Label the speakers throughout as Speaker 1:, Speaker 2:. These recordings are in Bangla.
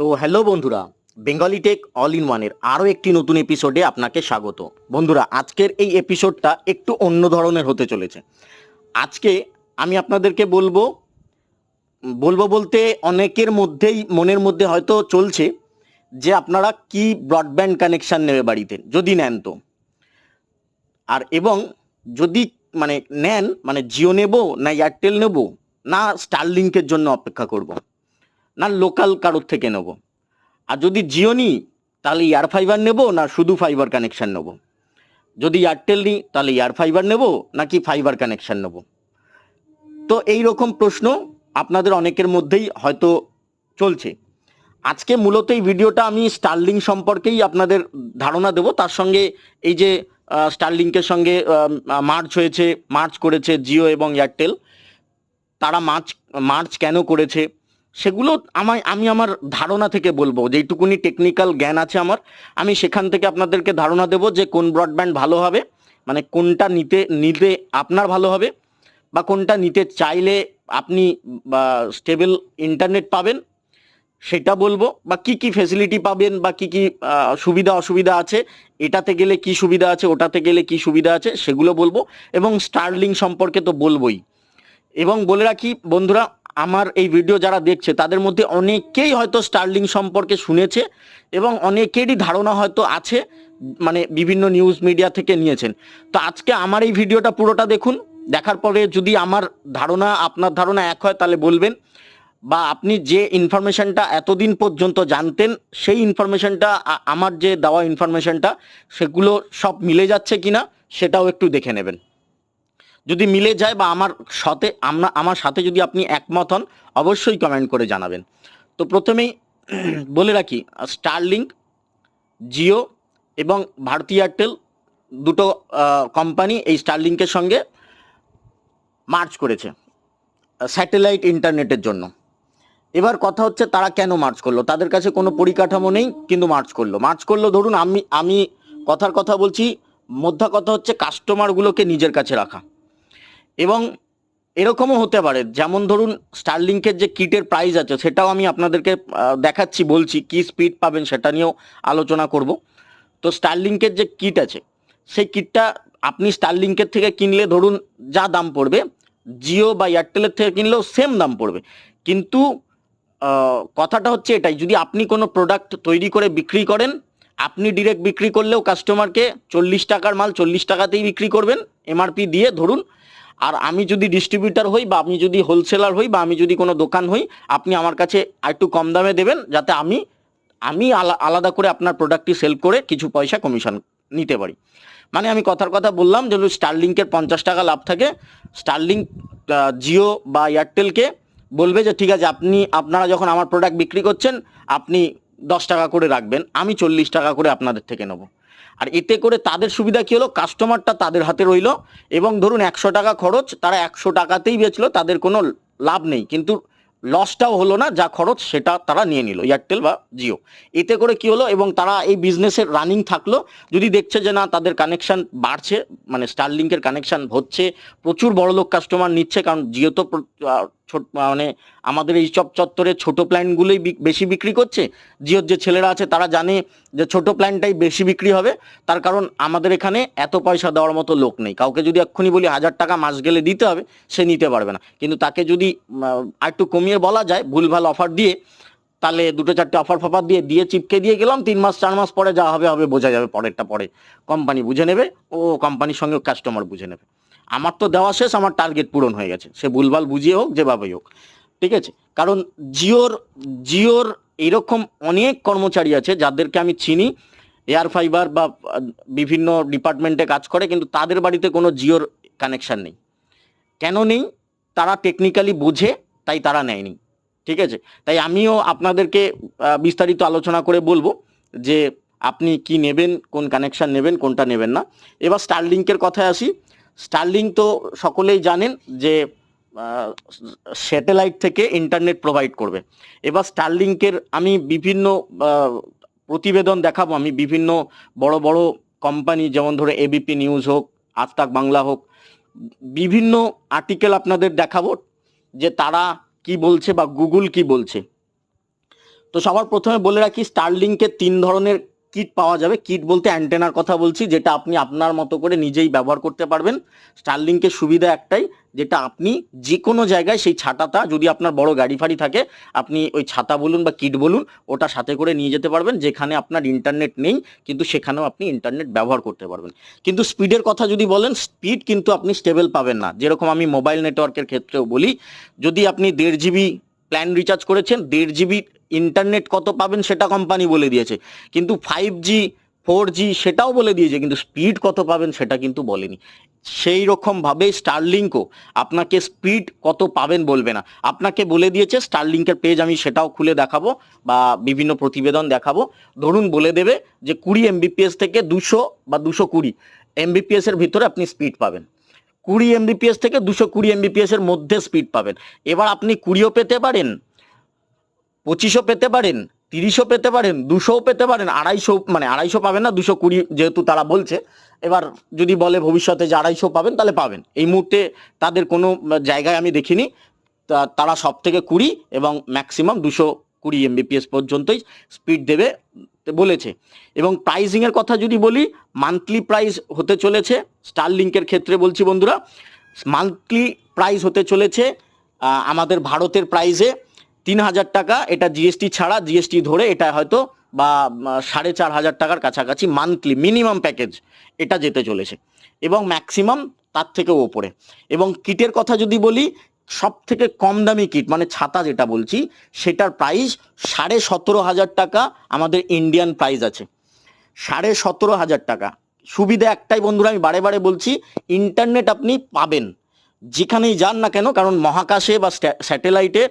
Speaker 1: তো হ্যালো বন্ধুরা বেঙ্গলি টেক অল ইন ওয়ানের আরও একটি নতুন এপিসোডে আপনাকে স্বাগত। বন্ধুরা, আজকের এই এপিসোডটা একটু অন্য ধরনের হতে চলেছে। আজকে আমি আপনাদেরকে বলব বলব বলতে অনেকের মধ্যেই, মনের মধ্যে হয়তো চলছে যে আপনারা কি ব্রডব্যান্ড কানেকশান নেবে বাড়িতে, যদি নেন তো। আর এবং যদি মানে নেন মানে জিও নেব না এয়ারটেল নেব, না স্টারলিংকের জন্য অপেক্ষা করব। না লোকাল কারোর থেকে নেব। আর যদি জিও নিই, তাহলে এয়ার ফাইবার নেব না শুধু ফাইবার কানেকশান নেব। যদি এয়ারটেল নিই, তাহলে এয়ার ফাইবার নেব নাকি ফাইবার কানেকশান নেব? তো এই রকম প্রশ্ন আপনাদের অনেকের মধ্যেই হয়তো চলছে। আজকে মূলত এই ভিডিওটা আমি স্টারলিং সম্পর্কেই আপনাদের ধারণা দেব। তার সঙ্গে এই যে স্টারলিংকের সঙ্গে মার্চ হয়েছে মার্চ করেছে জিও এবং এয়ারটেল তারা মার্চ মার্চ কেন করেছে? সেগুলো আমায়, আমি আমার ধারণা থেকে বলব। যেইটুকুনি টেকনিক্যাল জ্ঞান আছে আমার, আমি সেখান থেকে আপনাদেরকে ধারণা দেব যে কোন ব্রডব্যান্ড ভালো হবে মানে কোনটা নিতে নিতে আপনার ভালো হবে, বা কোনটা নিতে চাইলে আপনি স্টেবল ইন্টারনেট পাবেন, সেটা বলব। বা কি কি ফেসিলিটি পাবেন, বা কি কি সুবিধা অসুবিধা আছে, এটাতে গেলে কি সুবিধা আছে, ওটাতে গেলে কি সুবিধা আছে, সেগুলো বলব। এবং স্টারলিং সম্পর্কে তো বলবোই। এবং বলে রাখি, বন্ধুরা আমার এই ভিডিও যারা দেখছে, তাদের মধ্যে অনেকেই হয়তো স্টার্লিং সম্পর্কে শুনেছে এবং অনেকেরই ধারণা হয়তো আছে মানে বিভিন্ন নিউজ মিডিয়া থেকে নিয়েছেন। তো আজকে আমার এই ভিডিওটা পুরোটা দেখুন, দেখার পরে যদি আমার ধারণা, আপনার ধারণা এক হয় তাহলে বলবেন। বা আপনি যে ইনফরমেশনটা এতদিন পর্যন্ত জানতেন, সেই ইনফরমেশনটা আমার যে দেওয়া ইনফরমেশনটা সেগুলো সব মিলে যাচ্ছে কিনা, সেটাও একটু দেখে নেবেন। যদি মিলে যায় বা আমার সাথে, আমরা, আমার সাথে যদি আপনি একমত হন, অবশ্যই কমেন্ট করে জানাবেন। তো প্রথমেই বলে রাখি স্টারলিংক জিও এবং ভারতী এয়ারটেল দুটো কোম্পানি এই স্টারলিংকের সঙ্গে মার্চ করেছে স্যাটেলাইট ইন্টারনেটের জন্য। এবার কথা হচ্ছে তারা কেন মার্চ করল? তাদের কাছে কোনো পরিকাঠামো নেই, কিন্তু মার্চ করল। মার্চ করল ধরুন, আমি আমি কথার কথা বলছি, মধ্যা কথা হচ্ছে কাস্টমারগুলোকে নিজের কাছে রাখা। এবং এরকমও হতে পারে। যেমন ধরুন স্টারলিংকের যে কিটের প্রাইস আছে, সেটাও আমি আপনাদেরকে দেখাচ্ছি, বলছি কি স্পিড পাবেন সেটা নিয়েও আলোচনা করব। তো স্টারলিংকের যে কিট আছে, সেই কিটটা আপনি স্টারলিংকের থেকে কিনলে ধরুন যা দাম পড়বে জিও বা এয়ারটেলের থেকে কিনলেও সেম দাম পড়বে। কিন্তু কথাটা হচ্ছে এটাই, যদি আপনি কোনো প্রোডাক্ট তৈরি করে বিক্রি করেন, আপনি ডিরেক্ট বিক্রি করলেও কাস্টমারকে চল্লিশ টাকার মাল চল্লিশ টাকাতেই বিক্রি করবেন এমআরপি দিয়ে ধরুন আর আমি যদি ডিস্ট্রিবিউটার হই বা আমি যদি হোলসেলার হই বা আমি যদি কোনো দোকান হই, আপনি আমার কাছে একটু কম দামে দেবেন যাতে আমি আমি আলা- আলাদা করে আপনার প্রোডাক্টটি সেল করে কিছু পয়সা কমিশন নিতে পারি। মানে আমি কথার কথা বললাম যে স্টারলিংকের পঞ্চাশ টাকা লাভ থাকে। স্টারলিংক জিও বা এয়ারটেলকে বলবে যে ঠিক আছে, আপনি, আপনারা যখন আমার প্রোডাক্ট বিক্রি করছেন, আপনি দশ টাকা করে রাখবেন, আমি চল্লিশ টাকা করে আপনাদের থেকে নেব। আর এতে করে তাদের সুবিধা কি হলো? কাস্টমারটা তাদের হাতে রইল এবং ধরুন একশো টাকা খরচ, তারা একশো টাকাতেই বেচলো, তাদের কোনো লাভ নেই। কিন্তু লসটাও হলো না, যা খরচ সেটা তারা নিয়ে নিল এয়ারটেল বা জিও এতে করে কি হলো এবং তারা এই বিজনেসের রানিং থাকল। যদি দেখছে যে না, তাদের কানেকশান বাড়ছে মানে স্টার স্টারলিংকের কানেকশান হচ্ছে, প্রচুর বড় লোক কাস্টমার নিচ্ছে, কারণ জিও তো ছোট মানে আমাদের এই সব চত্বরে ছোট প্ল্যানগুলোই বেশি বিক্রি করছে। জিওর যে ছেলেরা আছে, তারা জানে যে ছোট প্ল্যানটাই বেশি বিক্রি হবে। তার কারণ আমাদের এখানে এত পয়সা দেওয়ার মতো লোক নেই। কাউকে যদি এক্ষুনি বলি হাজার টাকা মাস গেলে দিতে হবে, সে নিতে পারবে না। কিন্তু তাকে যদি আর একটু কমিয়ে বলা যায়, ভুলভাল অফার দিয়ে, তাহলে দুটো চারটে অফার ফফার দিয়ে দিয়ে চিপকে দিয়ে গেলাম, তিন মাস, চার মাস পরে যা হবে হবে, বোঝা যাবে পরেরটা পরে। কোম্পানি বুঝে নেবে, ও কোম্পানির সঙ্গে কাস্টমার বুঝে নেবে। আমার তো দেওয়া শেষ, আমার টার্গেট পূরণ হয়ে গেছে। সে ভুলভাল বুঝিয়ে হোক যেভাবেই হোক। ঠিক আছে? কারণ জিওর জিওর এরকম অনেক কর্মচারী আছে, যাদেরকে আমি চিনি, এয়ার ফাইবার বা, বিভিন্ন ডিপার্টমেন্টে কাজ করে, কিন্তু তাদের বাড়িতে কোনো জিওর কানেকশান নেই। কেন নেই? তারা টেকনিক্যালি বোঝে, তাই তারা নেয়নি। ঠিক আছে? তাই আমিও আপনাদেরকে বিস্তারিত আলোচনা করে বলব যে আপনি কি নেবেন, কোন কানেকশান নেবেন, কোনটা নেবেন না। এবার স্টারলিংকের কথায় আসি। স্টারলিং তো সকলেই জানেন যে স্যাটেলাইট থেকে ইন্টারনেট প্রোভাইড করবে। এবার স্টারলিংকের আমি বিভিন্ন প্রতিবেদন দেখাবো। আমি বিভিন্ন বড় বড় কোম্পানি যেমন ধরে এবিপি নিউজ হোক আজতাক বাংলা হোক, বিভিন্ন আর্টিকেল আপনাদের দেখাবো যে তারা কি বলছে বা গুগল কি বলছে। তো সবার প্রথমে বলে রাখি স্টারলিংকের তিন ধরনের কিট পাওয়া যাবে। কিট বলতে অ্যান্টেনার কথা বলছি, যেটা আপনি আপনার মতো করে নিজেই ব্যবহার করতে পারবেন। স্টারলিংকের সুবিধা একটাই, যেটা আপনি যে কোনো জায়গায় সেই ছাতাটা, যদি আপনার বড় গাড়ি ফাড়ি থাকে, আপনি ওই ছাতা বলুন বা কিট বলুন, ওটা সাথে করে নিয়ে যেতে পারবেন, যেখানে আপনার ইন্টারনেট নেই, কিন্তু সেখানেও আপনি ইন্টারনেট ব্যবহার করতে পারবেন। কিন্তু স্পিডের কথা যদি বলেন স্পিড কিন্তু আপনি স্টেবল পাবেন না। যেরকম আমি মোবাইল নেটওয়ার্কের ক্ষেত্রেও বলি, যদি আপনি দেড় জিবি প্ল্যান রিচার্জ করেছেন, দেড় জিবি ইন্টারনেট কত পাবেন সেটা কোম্পানি বলে দিয়েছে। কিন্তু ফাইভ জি ফোর জি সেটাও বলে দিয়েছে, কিন্তু স্পিড কত পাবেন সেটা কিন্তু বলেনি। সেই রকমভাবে স্টারলিংকও আপনাকে স্পিড কত পাবেন বলবে না। আপনাকে বলে দিয়েছে স্টারলিংকের পেজ আমি সেটাও খুলে দেখাবো বা বিভিন্ন প্রতিবেদন দেখাবো। ধরুন বলে দেবে যে কুড়ি এমবিপিএস থেকে দুশো বা দুশো কুড়ি এমবিপিএস এর ভিতরে আপনি স্পিড পাবেন। কুড়ি এমবিপিএস থেকে দুশো কুড়ি এমবিপিএস এর মধ্যে স্পিড পাবেন। এবার আপনি কুড়িও পেতে পারেন পঁচিশও পেতে পারেন, তিরিশও পেতে পারেন, দুশোও পেতে পারেন, আড়াইশো মানে আড়াইশো পাবেন না, দুশো কুড়ি যেহেতু তারা বলছে। এবার যদি বলে ভবিষ্যতে যে আড়াইশো পাবেন, তাহলে পাবেন। এই মুহূর্তে তাদের কোনো জায়গায় আমি দেখিনি। তারা সব থেকে কুড়ি এবং ম্যাক্সিমাম দুশো কুড়ি এমবিপিএস পর্যন্তই স্পিড দেবে বলেছে। এবং প্রাইসিং এর কথা যদি বলি, মান্থলি প্রাইস হতে চলেছে, স্টারলিংকের ক্ষেত্রে বলছি বন্ধুরা, মান্থলি প্রাইস হতে চলেছে আমাদের ভারতের প্রাইসে তিন হাজার টাকা, এটা জিএসটি ছাড়া জিএসটি ধরে এটা হয়তো বা সাড়ে চার হাজার টাকার কাছাকাছি মান্থলি মিনিমাম প্যাকেজ এটা যেতে চলেছে। এবং ম্যাক্সিমাম তার থেকেও ওপরে। এবং কিটের কথা যদি বলি সব থেকে কম দামি কিট মানে ছাতা যেটা বলছি, সেটার প্রাইস সাড়ে সতেরো হাজার টাকা আমাদের ইন্ডিয়ান প্রাইস আছে। সাড়ে সতেরো হাজার টাকা। সুবিধা একটাই বন্ধুরা, আমি বারে বারে বলছি ইন্টারনেট আপনি পাবেন। যেখানেই যান না কেন, কারণ মহাকাশে বা স্যাটেলাইটে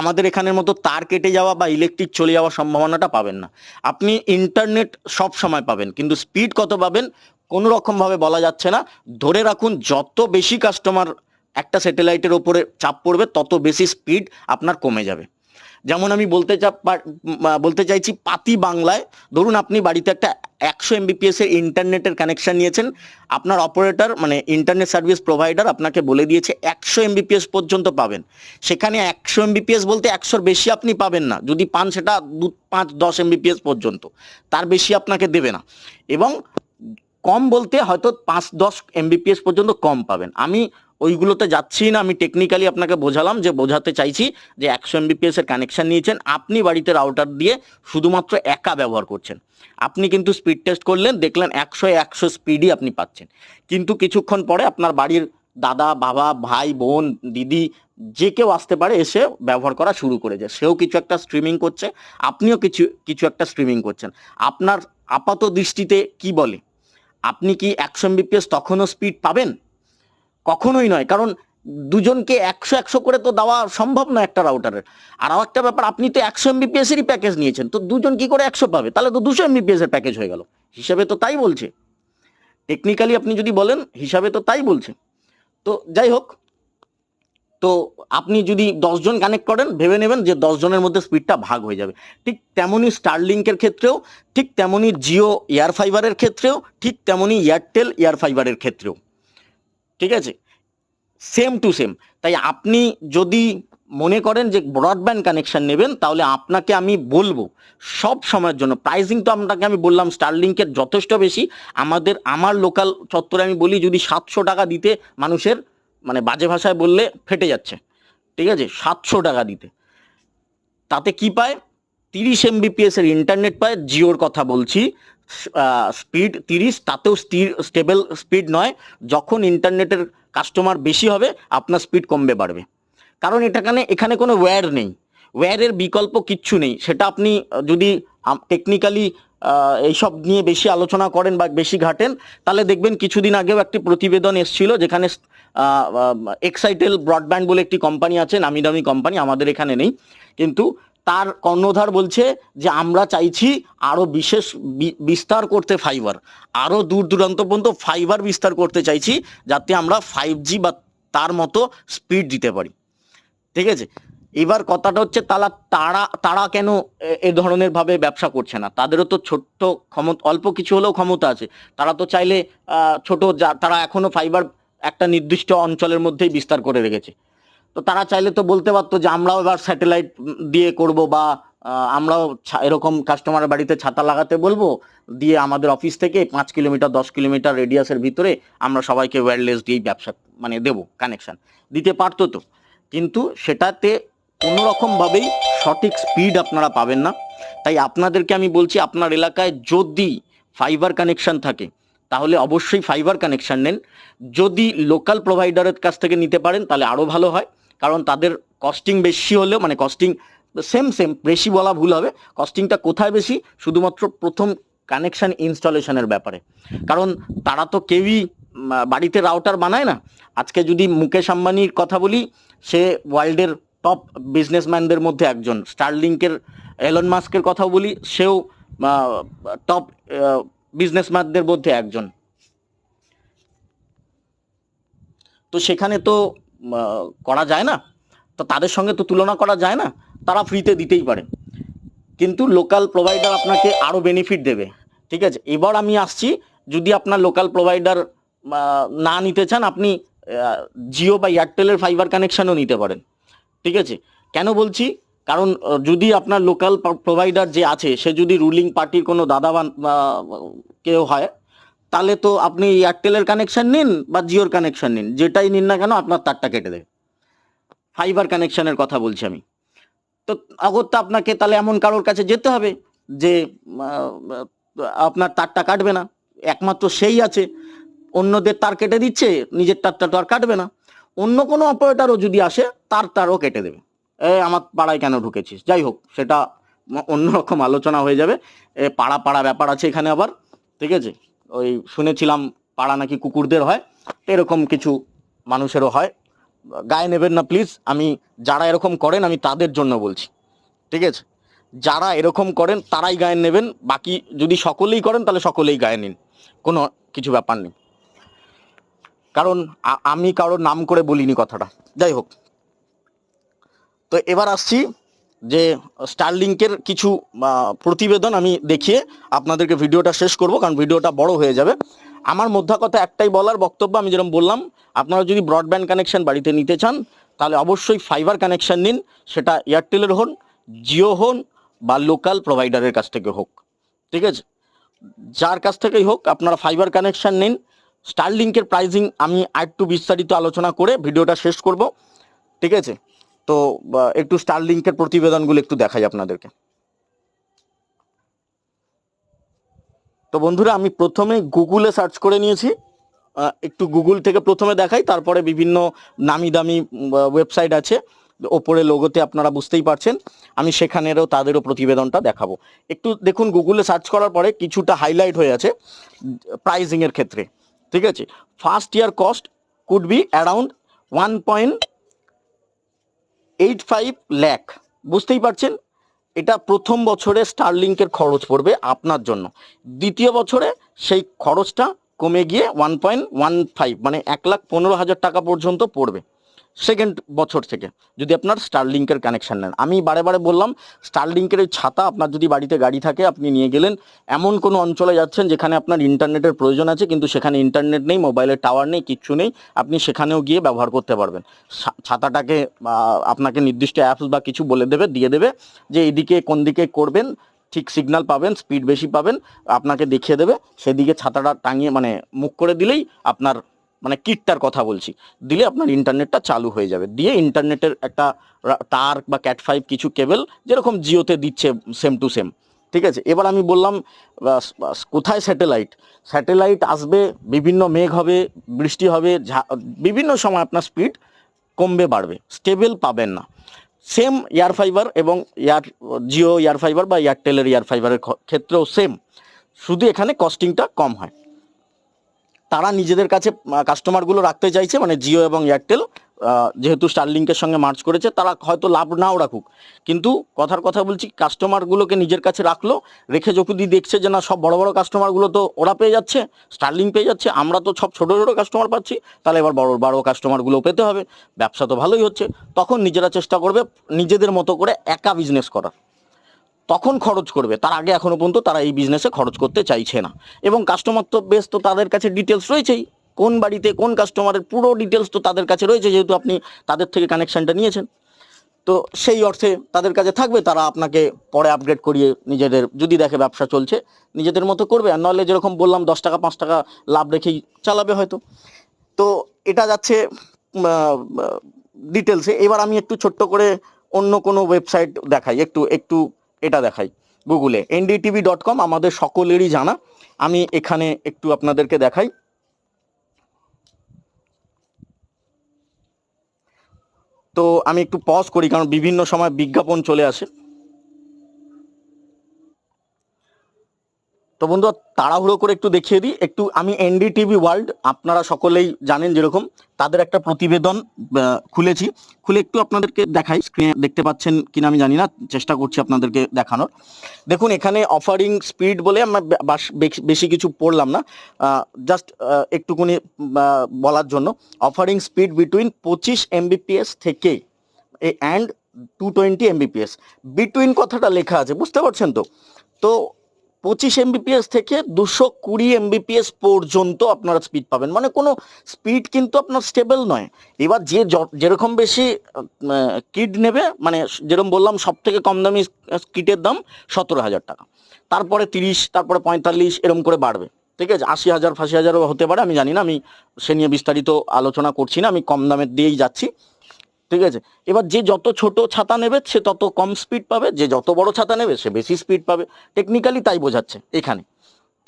Speaker 1: আমাদের এখানের মতো তার কেটে যাওয়া বা ইলেকট্রিক চলে যাওয়ার সম্ভাবনাটা পাবেন না। আপনি ইন্টারনেট সব সময় পাবেন, কিন্তু স্পিড কত পাবেন কোনো রকমভাবে বলা যাচ্ছে না। ধরে রাখুন, যত বেশি কাস্টমার একটা স্যাটেলাইটের ওপরে চাপ পড়বে, তত বেশি স্পিড আপনার কমে যাবে। যেমন আমি বলতে চা বলতে চাইছি পাতি বাংলায়। ধরুন আপনি বাড়িতে একটা একশো এমবিপিএস এর ইন্টারনেটের কানেকশন নিয়েছেন। আপনার অপারেটর মানে ইন্টারনেট সার্ভিস প্রোভাইডার আপনাকে বলে দিয়েছে একশো এমবিপিএস পর্যন্ত পাবেন। সেখানে একশো এমবিপিএস বলতে একশোর বেশি আপনি পাবেন না। যদি পান সেটা দু, পাঁচ, দশ এমবিপিএস পর্যন্ত। তার বেশি আপনাকে দেবে না। এবং কম বলতে হয়তো পাঁচ, দশ এমবিপিএস পর্যন্ত কম পাবেন। আমি ওইগুলোতে যাচ্ছি না, আমি টেকনিক্যালি আপনাকে বোঝালাম যে বোঝাতে চাইছি যে একশো এমবিপিএস এর কানেকশন নিয়েছেন, আপনি বাড়িতে রাউটার দিয়ে শুধুমাত্র একা ব্যবহার করছেন। আপনি কিন্তু স্পিড টেস্ট করলেন, দেখলেন একশো একশো স্পিডই আপনি পাচ্ছেন। কিন্তু কিছুক্ষণ পরে আপনার বাড়ির দাদা, বাবা, ভাই, বোন, দিদি, যে কেউ আসতে পারে, এসে ব্যবহার করা শুরু করে যায় সেও কিছু একটা স্ট্রিমিং করছে, আপনিও কিছু কিছু একটা স্ট্রিমিং করছেন। আপনার আপাত দৃষ্টিতে কি বলে? আপনি কি একশো এমবিপিএস তখনও স্পিড পাবেন? কখনোই নয়। কারণ দুজনকে একশো একশো করে তো দেওয়া সম্ভব না একটা রাউটারের আর একটা ব্যাপার, আপনি তো একশো এমবিপিএস এরই প্যাকেজ নিয়েছেন, তো দুজন কি করে একশো পাবে? তাহলে তো দুশো এমবিপিএস এর প্যাকেজ হয়ে গেল। হিসাবে তো তাই বলছে। টেকনিক্যালি আপনি যদি বলেন, হিসাবে তো তাই বলছে। তো যাই হোক, তো আপনি যদি দশজন কানেক্ট করেন, ভেবে নেবেন যে দশজনের মধ্যে স্পিডটা ভাগ হয়ে যাবে। ঠিক তেমনই স্টারলিংকের ক্ষেত্রেও, ঠিক তেমনই জিও এয়ার ফাইবারের ক্ষেত্রেও, ঠিক তেমনই এয়ারটেল এয়ার ফাইবারের ক্ষেত্রেও। ঠিক আছে? সেম টু সেম তাই আপনি যদি মনে করেন যে ব্রডব্যান্ড কানেকশন নেবেন, তাহলে আপনাকে আমি বলব সব সময়ের জন্য। প্রাইসিং তো আপনাকে আমি বললাম স্টারলিংকের যথেষ্ট বেশি। আমাদের, আমার লোকাল চত্বরে আমি বলি, যদি সাতশো টাকা দিতে মানুষের মানে বাজে ভাষায় বললে ফেটে যাচ্ছে। ঠিক আছে? সাতশো টাকা দিতে। তাতে কি পায়? তিরিশ এমবিপিএস এর ইন্টারনেট পায়, জিওর কথা বলছি। স্পিড তিরিশ, তাতেও স্টেবল স্পিড নয়। যখন ইন্টারনেটের কাস্টমার বেশি হবে, আপনার স্পিড কমবে, বাড়বে। কারণ এটাখানে, এখানে কোনো ওয়্যার নেই। ওয়্যারের বিকল্প কিচ্ছু নেই। সেটা আপনি যদি টেকনিক্যালি এইসব নিয়ে বেশি আলোচনা করেন বা বেশি ঘাটেন, তাহলে দেখবেন কিছুদিন আগেও একটি প্রতিবেদন এসেছিল যেখানে এক্সাইটেল ব্রডব্যান্ড বলে একটি কোম্পানি আছে, নামি দামি কোম্পানি আমাদের এখানে নেই। কিন্তু তার কর্ণধার বলছে যে, আমরা চাইছি আরও বিশেষ বিস্তার করতে ফাইবার আরও দূর দূরান্ত পর্যন্ত ফাইবার বিস্তার করতে চাইছি, যাতে আমরা ফাইভ জি বা তার মতো স্পিড দিতে পারি। ঠিক আছে? এবার কথাটা হচ্ছে, তারা তারা তারা কেন এ- ধরনের ভাবে ব্যবসা করছে না? তাদেরও তো ছোট্ট ক্ষমতা, অল্প কিছু হলেও ক্ষমতা আছে। তারা তো চাইলে ছোট যা- তারা এখনও ফাইবার একটা নির্দিষ্ট অঞ্চলের মধ্যেই বিস্তার করে রেখেছে। তো তারা চাইলে তো বলতে পারতো যে আমরাও এবার স্যাটেলাইট দিয়ে করব বা আমরাও এরকম কাস্টমারের বাড়িতে ছাতা লাগাতে বলব, দিয়ে আমাদের অফিস থেকে পাঁচ কিলোমিটার, দশ কিলোমিটার রেডিয়াসের ভিতরে আমরা সবাইকে ওয়্যারলেস দিয়েই ব্যবসা মানে দেবো কানেকশান দিতে পারতো তো। কিন্তু সেটাতে কোনো রকমভাবেই সঠিক স্পিড আপনারা পাবেন না। তাই আপনাদেরকে আমি বলছি, আপনার এলাকায় যদি ফাইবার কানেকশান থাকে, তাহলে অবশ্যই ফাইবার কানেকশান নেন। যদি লোকাল প্রোভাইডারের কাছ থেকে নিতে পারেন, তাহলে আরও ভালো হয়। কারণ তাদের কস্টিং বেশি হলেও মানে কস্টিং সেম সেম বেশি বলা ভুল হবে। কস্টিংটা কোথায় বেশি? শুধুমাত্র প্রথম কানেকশান ইনস্টলেশনের ব্যাপারে। কারণ তারা তো কেউই বাড়িতে রাউটার বানায় না। আজকে যদি মুকেশ আম্বানির কথা বলি, সে ওয়ার্ল্ডের টপ বিজনেসম্যানদের মধ্যে একজন। স্টারলিংকের এলন মাস্কের কথাও বলি, সেও টপ বিজনেসম্যানদের মধ্যে একজন। তো সেখানে তো করা যায় না, তো তাদের সঙ্গে তো তুলনা করা যায় না, তারা ফ্রিতে দিতেই পারে। কিন্তু লোকাল প্রোভাইডার আপনাকে আরও বেনিফিট দেবে, ঠিক আছে? এবার আমি আসছি, যদি আপনার লোকাল প্রোভাইডার না নিতে চান, আপনি জিও বা এয়ারটেলের ফাইবার কানেকশনও নিতে পারেন, ঠিক আছে? কেন বলছি? কারণ যদি আপনার লোকাল প্রোভাইডার যে আছে, সে যদি রুলিং পার্টির কোনো দাদা কেউ হয় তাহলে তো আপনি এয়ারটেলের কানেকশন নিন বা জিওর কানেকশন নিন। যেটাই নিন না কেন আপনার তারটা কেটে দেবে। ফাইবার কানেকশনের কথা বলছি আমি। তো অগত্যা আপনাকে তাহলে এমন কারোর কাছে যেতে হবে যে আপনার তারটা কাটবে না। একমাত্র সেই আছে। অন্যদের তার কেটে দিচ্ছে, নিজের তারটা তো আর কাটবে না। অন্য কোনো অপারেটারও যদি আসে, তার তারও কেটে দেবে। এ, আমার পাড়ায় কেন ঢুকেছিস? যাই হোক, সেটা অন্যরকম আলোচনা হয়ে যাবে। এ, পাড়া পাড়া ব্যাপার আছে এখানে আবার। ঠিক আছে? ওই শুনেছিলাম পাড়া নাকি কুকুরদের হয় এরকম কিছু মানুষেরও হয়। গায়ে নেবেন না প্লিজ আমি যারা এরকম করেন আমি তাদের জন্য বলছি, ঠিক আছে? যারা এরকম করেন তারাই গায়ে নেবেন, বাকি যদি সকলেই করেন তাহলে সকলেই গায়ে নিন, কোনো কিছু ব্যাপার নেই। কারণ আমি কারোর নাম করে বলিনি কথাটা, যাই হোক। তো এবার আসছি যে স্টারলিংকের কিছু প্রতিবেদন আমি দেখিয়ে আপনাদেরকে ভিডিওটা শেষ করব, কারণ ভিডিওটা বড় হয়ে যাবে। আমার মধ্যা কথা একটাই বলার বক্তব্য, আমি যেরকম বললাম, আপনারা যদি ব্রডব্যান্ড কানেকশন বাড়িতে নিতে চান, তাহলে অবশ্যই ফাইবার কানেকশন নিন, সেটা এয়ারটেলের হন জিও হন, বা লোকাল প্রোভাইডারের কাছ থেকে হোক। ঠিক আছে? যার কাছ থেকেই হোক, আপনারা ফাইবার কানেকশন নিন। স্টারলিংকের প্রাইজিং আমি আরেকটু বিস্তারিত আলোচনা করে ভিডিওটা শেষ করব। ঠিক আছে? তো একটু স্টারলিংকের প্রতিবেদনগুলো একটু দেখাই আপনাদেরকে। তো বন্ধুরা, আমি প্রথমে গুগলে সার্চ করে নিয়েছি। একটু গুগল থেকে প্রথমে দেখাই, তারপরে বিভিন্ন নামি দামি ওয়েবসাইট আছে। ওপরে লোগোতে আপনারা বুঝতেই পারছেন। আমি সেখানেরও তাদেরও প্রতিবেদনটা দেখাবো। একটু দেখুন গুগলে সার্চ করার পরে কিছুটা হাইলাইট হয়ে আছে প্রাইজিংয়ের ক্ষেত্রে। ঠিক আছে? First year cost could be around one point eight five lakh. বুঝতেই পারছেন? এটা প্রথম বছরে স্টারলিংকের খরচ পড়বে আপনার জন্য। দ্বিতীয় বছরে সেই খরচটা কমে গিয়ে ওয়ান পয়েন্ট ওয়ান ফাইভ মানে এক লাখ পনেরো হাজার টাকা পর্যন্ত পড়বে। সেকেন্ড বছর থেকে যদি আপনার স্টারলিংকের কানেকশন নেন। আমি বারে বারে বললাম স্টারলিংকের ওই ছাতা আপনার যদি বাড়িতে গাড়ি থাকে, আপনি নিয়ে গেলেন। এমন কোনো অঞ্চলে যাচ্ছেন যেখানে আপনার ইন্টারনেটের প্রয়োজন আছে, কিন্তু সেখানে ইন্টারনেট নেই মোবাইলের টাওয়ার নেই, কিচ্ছু নেই, আপনি সেখানেও গিয়ে ব্যবহার করতে পারবেন। ছাতাটাকে আপনাকে নির্দিষ্ট অ্যাপস বা কিছু বলে দেবে, দিয়ে দেবে যে এদিকে কোন দিকে করবেন, ঠিক সিগনাল পাবেন স্পিড বেশি পাবেন, আপনাকে দেখিয়ে দেবে। সেদিকে ছাতাটা টাঙিয়ে মানে মুখ করে দিলেই আপনার মানে কিটটার কথা বলছি, দিলে আপনার ইন্টারনেটটা চালু হয়ে যাবে। দিয়ে ইন্টারনেটের একটা তার বা ক্যাট ফাইভ কিছু কেবল যেরকম জিওতে দিচ্ছে সেম টু সেম। ঠিক আছে? এবার আমি বললাম কোথায় স্যাটেলাইট? স্যাটেলাইট আসবে, বিভিন্ন মেঘ হবে, বৃষ্টি হবে বিভিন্ন সময় আপনার স্পিড কমবে, বাড়বে। স্টেবল পাবেন না। সেম এয়ার ফাইবার এবং এয়ার, জিও এয়ার ফাইবার বা এয়ারটেলের এয়ার ফাইবারের ক্ষেত্রেও সেম। শুধু এখানে কস্টিংটা কম হয়। তারা নিজেদের কাছে কাস্টমারগুলো রাখতে চাইছে মানে জিও এবং এয়ারটেল যেহেতু স্টারলিংকের সঙ্গে মার্চ করেছে, তারা হয়তো লাভ নাও রাখুক। কিন্তু কথার কথা বলছি কাস্টমারগুলোকে নিজের কাছে রাখল, রেখে যদি দেখছে যে না, সব বড় বড় কাস্টমারগুলো তো ওরা পেয়ে যাচ্ছে স্টারলিং পেয়ে যাচ্ছে, আমরা তো সব ছোট ছোট কাস্টমার পাচ্ছি, তাহলে এবার বড় বড় কাস্টমারগুলো পেতে হবে। ব্যবসা তো ভালোই হচ্ছে, তখন নিজেরা চেষ্টা করবে নিজেদের মতো করে একা বিজনেস করার। তখন খরচ করবে। তার আগে এখনও পর্যন্ত তারা এই বিজনেসে খরচ করতে চাইছে না। এবং কাস্টমার তো বেশ তো তাদের কাছে ডিটেলস রয়েছেই। কোন বাড়িতে কোন কাস্টমারের পুরো ডিটেলস তো তাদের কাছে রয়েছে, যেহেতু আপনি তাদের থেকে কানেকশানটা নিয়েছেন। তো সেই অর্থে তাদের কাছে থাকবে, তারা আপনাকে পরে আপগ্রেড করিয়ে নিজেদের, যদি দেখে ব্যবসা চলছে, নিজেদের মতো করবে। আর নাহলে যেরকম বললাম, দশ টাকা, পাঁচ টাকা লাভ রেখেই চালাবে হয়তো। তো এটা যাচ্ছে ডিটেলসে এবার আমি একটু ছোট্ট করে অন্য কোনো ওয়েবসাইট দেখাই। একটু একটু এটা দেখাই গুগলে। এনডিটিভি ডট কম আমাদের সকলেরই জানা। আমি এখানে একটু আপনাদেরকে দেখাই। তো আমি একটু পজ করি, কারণ বিভিন্ন সময় বিজ্ঞাপন চলে আসে। তো বন্ধু তাড়াহুড়ো করে একটু দেখিয়ে দিই। একটু আমি এনডিটিভি ওয়ার্ল্ড, আপনারা সকলেই জানেন যেরকম, তাদের একটা প্রতিবেদন খুলেছি। খুলে একটু আপনাদেরকে দেখাই। স্ক্রিনে দেখতে পাচ্ছেন কিনা আমি জানি না, চেষ্টা করছি আপনাদেরকে দেখানোর। দেখুন, এখানে অফারিং স্পিড বলে আমরা বেশি কিছু পড়লাম না। জাস্ট একটুকুনি বলার জন্য। অফারিং স্পিড বিটুইন পঁচিশ এমবিপিএস থেকে and to twenty Mbps between কথাটা লেখা আছে, বুঝতে পারছেন তো? তো পঁচিশ এমবিপিএস থেকে দুশো কুড়ি এমবিপিএস পর্যন্ত আপনারা স্পিড পাবেন। মানে কোনো স্পিড কিন্তু আপনার স্টেবল নয়। এবার যে যেরকম বেশি কিট নেবে মানে যেরকম বললাম সব থেকে কম দামি কিটের দাম সতেরো হাজার টাকা। তারপরে তিরিশ, তারপরে পঁয়তাল্লিশ, এরকম করে বাড়বে। ঠিক আছে? আশি হাজার, ফাঁসি হাজারও হতে পারে, আমি জানি না, আমি সে নিয়ে বিস্তারিত আলোচনা করছি না, আমি কম দামের দিয়েই যাচ্ছি। ঠিক আছে? এবার যে যত ছোট ছাতা নেবে, সে তত কম স্পিড পাবে, যে যত বড় ছাতা নেবে, সে বেশি স্পিড পাবে। টেকনিক্যালি তাই বোঝাচ্ছে এখানে।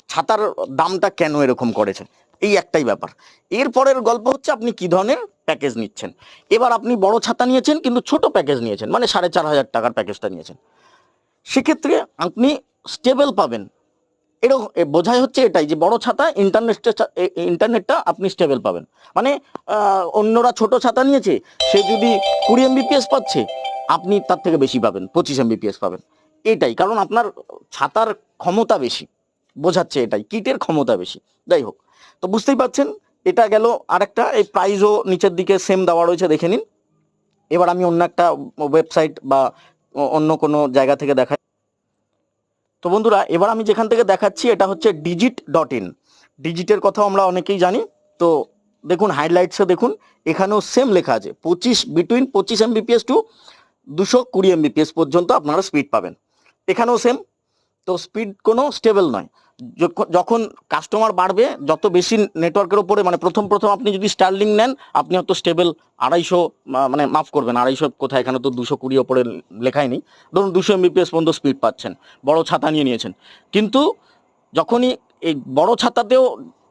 Speaker 1: ছাতার দামটা কেন এরকম করেছে? এই একটাই ব্যাপার। এরপরের গল্প হচ্ছে আপনি কি ধরনের প্যাকেজ নিচ্ছেন? এবার আপনি বড় ছাতা নিয়েছেন, কিন্তু ছোট প্যাকেজ নিয়েছেন মানে সাড়ে চার হাজার টাকার প্যাকেজটা নিয়েছেন। সেক্ষেত্রে আপনি স্টেবল পাবেন। এরকম বোঝাই হচ্ছে এটাই যে বড় ছাতা এ- ইন্টারনেটটা আপনি স্টেবল পাবেন। মানে অন্যরা ছোট ছাতা নিয়েছে, সে যদি কুড়ি এমবিপিএস পাচ্ছে, আপনি তার থেকে বেশি পাবেন, পঁচিশ এমবিপিএস পাবেন। এটাই, কারণ আপনার ছাতার ক্ষমতা বেশি, বোঝাচ্ছে এটাই, কিটের ক্ষমতা বেশি, যাই হোক। তো বুঝতেই পারছেন, এটা গেল আরেকটা, এই প্রাইজও নিচের দিকে সেম দেওয়া রয়েছে, দেখে নিন। এবার আমি অন্য একটা ওয়েবসাইট বা অন্য কোনো জায়গা থেকে দেখাই তো বন্ধুরা, এবার আমি যেখান থেকে দেখাচ্ছি, এটা হচ্ছে ডিজিট ডট ইন ডিজিটের কথা আমরা অনেকেই জানি। তো দেখুন হাইলাইটসে দেখুন, এখানেও সেম লেখা আছে। পঁচিশ বিটুইন পঁচিশ এমবিপিএস টু দুশো কুড়ি এমবিপিএস পর্যন্ত আপনারা স্পিড পাবেন। এখানেও সেম তো স্পিড কোনো স্টেবল নয়। যখন কাস্টমার বাড়বে, যত বেশি নেটওয়ার্কের উপরে মানে প্রথম প্রথম আপনি যদি স্টার্লিং নেন, আপনি হয়তো স্টেবল আড়াইশো মানে মাফ করবেন, আড়াইশো কোথায়, এখানে তো দুশো কুড়ি ওপরে লেখাই নেই। ধরুন দুশো এমবিপিএস পর্যন্ত স্পিড পাচ্ছেন, বড় ছাতা নিয়ে নিয়েছেন। কিন্তু যখনই এই বড় ছাতাতেও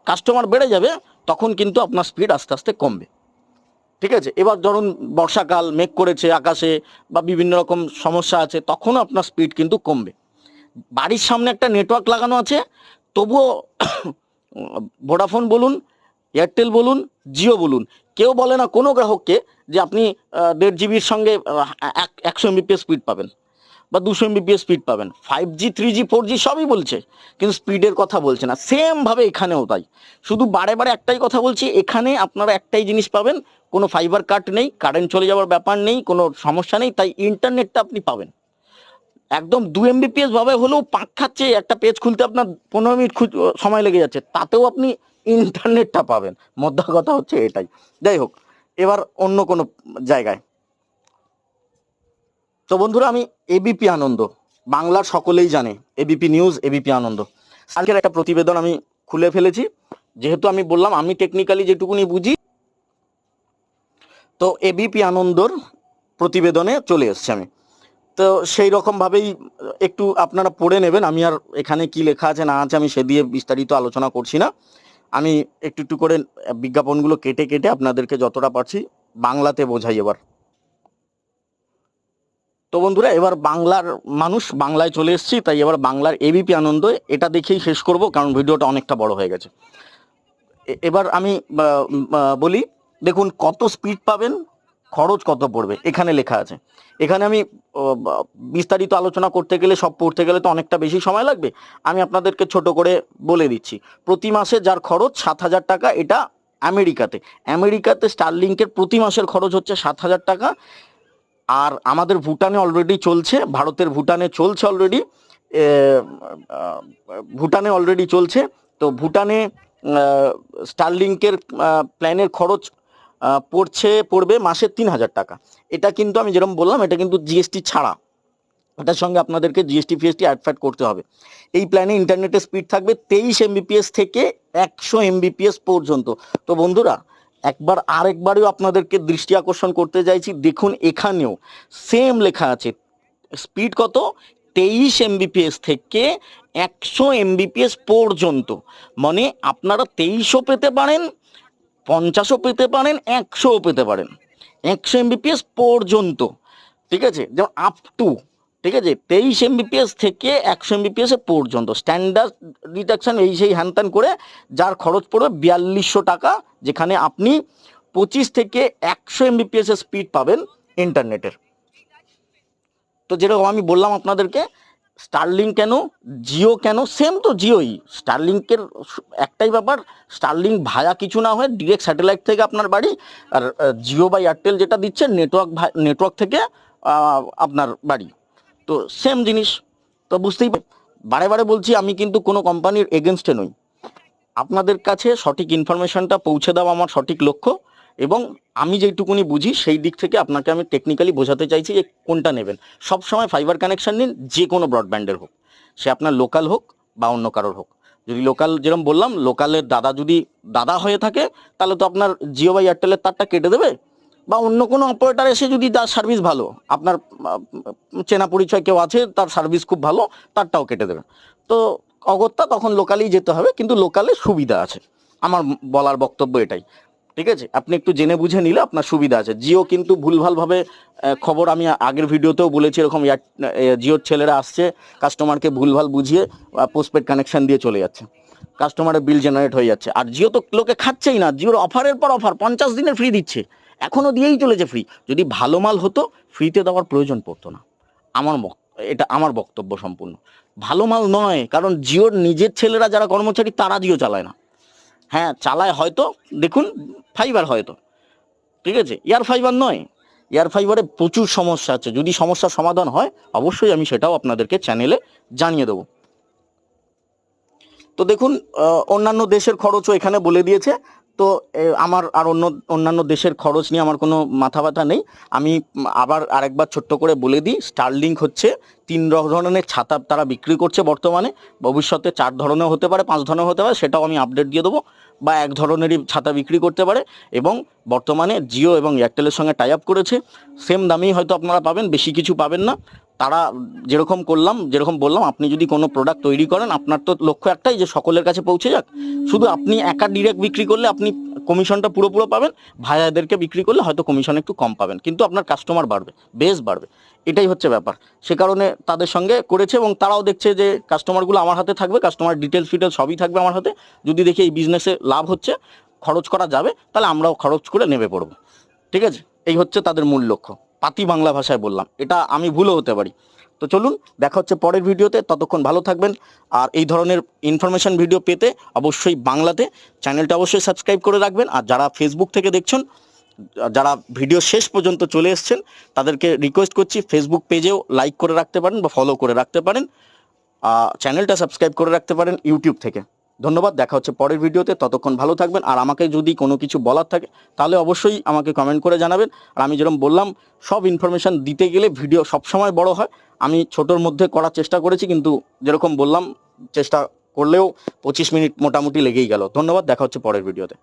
Speaker 1: কাস্টমার বেড়ে যাবে, তখন কিন্তু আপনার স্পিড আস্তে আস্তে কমবে। ঠিক আছে? এবার ধরুন বর্ষাকাল, মেঘ করেছে আকাশে, বা বিভিন্ন রকম সমস্যা আছে, তখনও আপনার স্পিড কিন্তু কমবে। বাড়ির সামনে একটা নেটওয়ার্ক লাগানো আছে। তবুও ভোডাফোন বলুন এয়ারটেল বলুন জিও বলুন, কেউ বলে না কোনো গ্রাহককে যে আপনি দেড় জিবির সঙ্গে এক- একশো এমবিপিএস স্পিড পাবেন বা দুশো এমবিপিএস স্পিড পাবেন। Five G three G four G সবই বলছে, কিন্তু স্পিডের কথা বলছে না। সেমভাবে এখানেও তাই। শুধু বারে বারে একটাই কথা বলছি, এখানে আপনারা একটাই জিনিস পাবেন, কোনো ফাইবার কাট নেই কারেন্ট চলে যাওয়ার ব্যাপার নেই, কোনো সমস্যা নেই, তাই ইন্টারনেটটা আপনি পাবেন। একদম দু এমবিপিএস ভাবে হলেও পাক খাচ্ছে, একটা পেজ খুলতে আপনার পনেরো মিনিট সময় লেগে যাচ্ছে। তাতেও আপনি ইন্টারনেটটা পাবেন। মধ্যা কথা হচ্ছে এটাই। যাই হোক, এবার অন্য কোনো জায়গায়। তো বন্ধুরা, আমি এবিপি আনন্দ। বাংলার সকলেই জানে। ABP news ABP Ananda. আজকের একটা প্রতিবেদন আমি খুলে ফেলেছি। যেহেতু আমি বললাম, আমি টেকনিক্যালি যেটুকুনি বুঝি, তো এবিপি আনন্দর প্রতিবেদনে চলে এসেছি আমি। তো সেই রকমভাবেই, একটু আপনারা পড়ে নেবেন। আমি আর এখানে কি লেখা আছে না আছে আমি সে দিয়ে বিস্তারিত আলোচনা করছি না। আমি একটু একটু করে বিজ্ঞাপনগুলো কেটে কেটে আপনাদেরকে যতটা পারছি বাংলাতে বোঝাই এবার। তো বন্ধুরা, এবার বাংলার মানুষ বাংলায় চলে এসেছি, তাই এবার বাংলার এবিপি আনন্দ, এটা দেখেই শেষ করব, কারণ ভিডিওটা অনেকটা বড় হয়ে গেছে। এবার আমি বলি, দেখুন কত স্পিড পাবেন খরচ কত পড়বে? এখানে লেখা আছে। এখানে আমি বিস্তারিত আলোচনা করতে গেলে, সব পড়তে গেলে তো অনেকটা বেশি সময় লাগবে। আমি আপনাদেরকে ছোট করে বলে দিচ্ছি। প্রতি মাসে যার খরচ সাত হাজার টাকা, এটা আমেরিকাতে। আমেরিকাতে স্টারলিংকের প্রতি মাসের খরচ হচ্ছে সাত হাজার টাকা। আর আমাদের ভুটানে অলরেডি চলছে, ভারতের ভুটানে চলছে অলরেডি ভুটানে অলরেডি চলছে। তো ভুটানে স্টারলিংকের প্ল্যানের খরচ পড়ছে, পড়বে মাসে তিন হাজার টাকা। এটা কিন্তু আমি যেরকম বললাম, এটা কিন্তু জিএসটি ছাড়া। এটার সঙ্গে আপনাদেরকে জিএসটি ফিএসটি অ্যাড ফ্যাড করতে হবে। এই প্ল্যানে ইন্টারনেটের স্পিড থাকবে তেইশ এমবিপিএস থেকে একশো এমবিপিএস পর্যন্ত। তো বন্ধুরা, একবার আরেকবারও আপনাদেরকে দৃষ্টি আকর্ষণ করতে চাইছি, দেখুন এখানেও সেম লেখা আছে। স্পিড কত? তেইশ এমবিপিএস থেকে একশো এমবিপিএস পর্যন্ত। মানে আপনারা তেইশও পেতে পারেন পঞ্চাশও পেতে পারেন, একশোও পেতে পারেন। একশো এমবিপিএস পর্যন্ত, ঠিক আছে? যেমন আপ টু ঠিক আছে? তেইশ এমবিপিএস থেকে একশো এমবিপিএস পর্যন্ত স্ট্যান্ডার্ড ডিডাকশন এই সেই হ্যান ত্যান করে যার খরচ পড়বে বিয়াল্লিশশো টাকা, যেখানে আপনি পঁচিশ থেকে একশো এমবিপিএস এর স্পিড পাবেন ইন্টারনেটের তো যেরকম আমি বললাম আপনাদেরকে স্টারলিং কেন? জিও কেন? সেম তো জিওই স্টারলিংকের একটাই ব্যাপার স্টারলিং ভায়া কিছু না হয় ডিরেক্ট স্যাটেলাইট থেকে আপনার বাড়ি, আর জিও বা এয়ারটেল যেটা দিচ্ছে নেটওয়ার্ক নেটওয়ার্ক থেকে আপনার বাড়ি। তো সেম জিনিস। তো বুঝতেই বারে বারে বলছি, আমি কিন্তু কোনো কোম্পানির এগেনস্টে নই। আপনাদের কাছে সঠিক ইনফরমেশনটা পৌঁছে দেওয়া আমার সঠিক লক্ষ্য। এবং আমি যেইটুকুনি বুঝি, সেই দিক থেকে আপনাকে আমি টেকনিক্যালি বোঝাতে চাইছি যে কোনটা নেবেন। সব সময় ফাইবার কানেকশন নিন, যে কোনো ব্রডব্যান্ডের হোক। সে আপনার লোকাল হোক বা অন্য কারোর হোক। যদি লোকাল যেরকম বললাম লোকালের দাদা যদি দাদা হয়ে থাকে, তাহলে তো আপনার জিও বা এয়ারটেলের তারটা কেটে দেবে। বা অন্য কোনো অপারেটার এসে যদি তার সার্ভিস ভালো, আপনার চেনা পরিচয় কেউ আছে, তার সার্ভিস খুব ভালো, তারটাও কেটে দেবে। তো অগত্যা তখন লোকালেই যেতে হবে, কিন্তু লোকালে সুবিধা আছে। আমার বলার বক্তব্য এটাই। ঠিক আছে? আপনি একটু জেনে বুঝে নিলে আপনার সুবিধা আছে। জিও কিন্তু ভুলভালভাবে খবর আমি আগের ভিডিওতেও বলেছি এরকম জিওর ছেলেরা আসছে কাস্টমারকে ভুলভাল বুঝিয়ে পোস্টপেড কানেকশন দিয়ে চলে যাচ্ছে। কাস্টমারের বিল জেনারেট হয়ে যাচ্ছে। আর জিও তো লোকে খাচ্ছেই না। জিওর অফারের পর অফার পঞ্চাশ দিনের ফ্রি দিচ্ছে। এখনও দিয়েই চলেছে ফ্রি যদি ভালো মাল হতো ফ্রিতে দেওয়ার প্রয়োজন পড়তো না। আমার এটা আমার বক্তব্য সম্পূর্ণ। ভালো মাল নয়, কারণ জিওর নিজের ছেলেরা যারা কর্মচারী, তারা জিও চালায় না। হ্যাঁ চালায় হয়তো, দেখুন ফাইবার হয়তো, ঠিক আছে? এয়ার ফাইবার নয়। এয়ার ফাইবারে প্রচুর সমস্যা আছে। যদি সমস্যার সমাধান হয়, অবশ্যই আমি সেটাও আপনাদেরকে চ্যানেলে জানিয়ে দেবো। তো দেখুন অন্যান্য দেশের খরচও এখানে বলে দিয়েছে। তো আমার আর অন্য, অন্যান্য দেশের খরচ নিয়ে আমার কোনো মাথা ব্যথা নেই। আমি আবার আরেকবার ছোট্ট করে বলে দিই স্টারলিংক হচ্ছে তিন ধরনের ছাতা তারা বিক্রি করছে বর্তমানে। ভবিষ্যতে চার ধরনের হতে পারে, পাঁচ ধরনের হতে পারে, সেটাও আমি আপডেট দিয়ে দেবো। বা এক ধরনেরই ছাতা বিক্রি করতে পারে এবং বর্তমানে জিও এবং এয়ারটেলের সঙ্গে টাই আপ করেছে। সেম দামেই হয়তো আপনারা পাবেন, বেশি কিছু পাবেন না। তারা যেরকম করলাম, যেরকম বললাম, আপনি যদি কোনো প্রোডাক্ট তৈরি করেন, আপনার তো লক্ষ্য একটাই যে সকলের কাছে পৌঁছে যাক। শুধু আপনি একা ডিরেক্ট বিক্রি করলে আপনি কমিশনটা পুরো পুরো পাবেন, ভাইয়াদেরকে বিক্রি করলে হয়তো কমিশন একটু কম পাবেন, কিন্তু আপনার কাস্টমার বাড়বে বেশ বাড়বে। এটাই হচ্ছে ব্যাপার। সে কারণে তাদের সঙ্গে করেছে এবং তারাও দেখছে যে কাস্টমারগুলো আমার হাতে থাকবে কাস্টমার ডিটেলস ফিটেলস সবই থাকবে আমার হাতে। যদি দেখি এই বিজনেসে লাভ হচ্ছে, খরচ করা যাবে, তাহলে আমরাও খরচ করে নেমে পড়ব। ঠিক আছে? এই হচ্ছে তাদের মূল লক্ষ্য। পাতি বাংলা ভাষায় বললাম। এটা আমি ভুলও হতে পারি। তো চলুন, দেখা হচ্ছে পরের ভিডিওতে। ততক্ষণ ভালো থাকবেন। আর এই ধরনের ইনফরমেশন ভিডিও পেতে অবশ্যই বাংলাতে চ্যানেলটা অবশ্যই সাবস্ক্রাইব করে রাখবেন। আর যারা ফেসবুক থেকে দেখছেন, যারা ভিডিও শেষ পর্যন্ত চলে এসছেন, তাদেরকে রিকোয়েস্ট করছি ফেসবুক পেজেও লাইক করে রাখতে পারেন বা ফলো করে রাখতে পারেন। চ্যানেলটা সাবস্ক্রাইব করে রাখতে পারেন ইউটিউব থেকে। ধন্যবাদ, দেখা হচ্ছে পরের ভিডিওতে, ততক্ষণ ভালো থাকবেন, আর আমাকে যদি কোনো কিছু বলার থাকে, তাহলে অবশ্যই আমাকে কমেন্ট করে জানাবেন, আর আমি যেরকম বললাম, সব ইনফরমেশান দিতে গেলে ভিডিও সবসময় বড় হয়, আমি ছোটোর মধ্যে করার চেষ্টা করেছি, কিন্তু যেরকম বললাম, চেষ্টা করলেও পঁচিশ মিনিট মোটামুটি লেগেই গেল। ধন্যবাদ, দেখা হচ্ছে পরের ভিডিওতে।